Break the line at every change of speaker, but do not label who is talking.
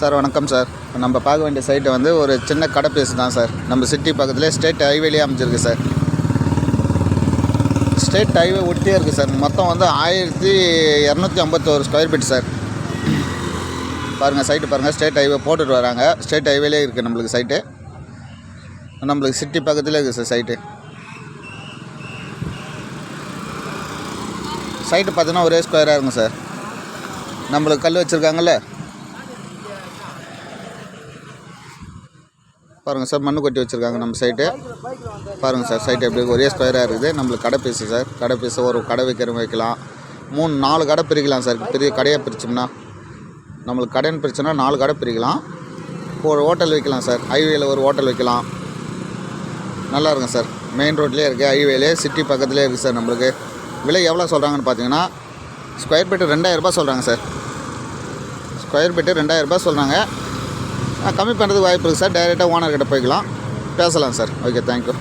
Sir வணக்கம் sir. நம்ம பார்க்க வேண்டிய சைட்டு வந்து ஒரு சின்ன கடை தான் சார். நம்ம சிட்டி பக்கத்துலேயே ஸ்டேட் ஹைவேலேயே அமைச்சிருக்கு சார். ஸ்டேட் ஹைவே ஒட்டியே இருக்குது சார். மொத்தம் வந்து ஆயிரத்தி இரநூத்தி ஐம்பத்தோரு ஸ்கொயர் ஃபீட் சார். பாருங்கள் சைட்டு பாருங்கள் ஸ்டேட் ஹைவே போட்டுட்டு வராங்க. ஸ்டேட் ஹைவேலே இருக்குது நம்மளுக்கு சைட்டு நம்மளுக்கு சிட்டி பக்கத்தில் இருக்குது சார் சைட்டு சைட்டு பார்த்தீங்கன்னா ஒரே ஸ்கொயராக இருக்கும் சார். நம்மளுக்கு கல் வச்சுருக்காங்கல்ல? பாருங்கள் சார் மண்ணு கொட்டி வச்சுருக்காங்க நம்ம சைட்டு பாருங்கள் சார் சைட்டு எப்படி ஒரே ஸ்கொயராக இருக்குது. நம்மளுக்கு கடை பீஸு சார். கடை பீஸு ஒரு கடை வைக்கிற வைக்கலாம். மூணு நாலு கடை பிரிக்கலாம் சார். பெரிய கடையாக பிரிச்சோம்னா. நம்மளுக்கு கடைன்னு பிரிச்சோம்னா நாலு கடை பிரிக்கலாம். ஒரு ஹோட்டல் வைக்கலாம் சார். ஹைவேயில் ஒரு ஹோட்டல் வைக்கலாம். நல்லா இருக்கும் சார். மெயின் ரோட்லேயே இருக்குது ஹைவேலே சிட்டி பக்கத்துலேயே இருக்குது சார் நம்மளுக்கு. விலை எவ்வளோ சொல்கிறாங்கன்னு பார்த்தீங்கன்னா ஸ்கொயர் ஃபீட்டு ரெண்டாயிரரூபா சொல்கிறாங்க சார். ஸ்கொயர் ஃபீட்டு ரெண்டாயிரரூபா சொல்கிறாங்க கம்மி பண்ணுறதுக்கு வாய்ப்பு இருக்குது சார். டைரெக்டாக ஓனர்கிட்ட போய்க்கலாம். பேசலாம் சார். Okay thank you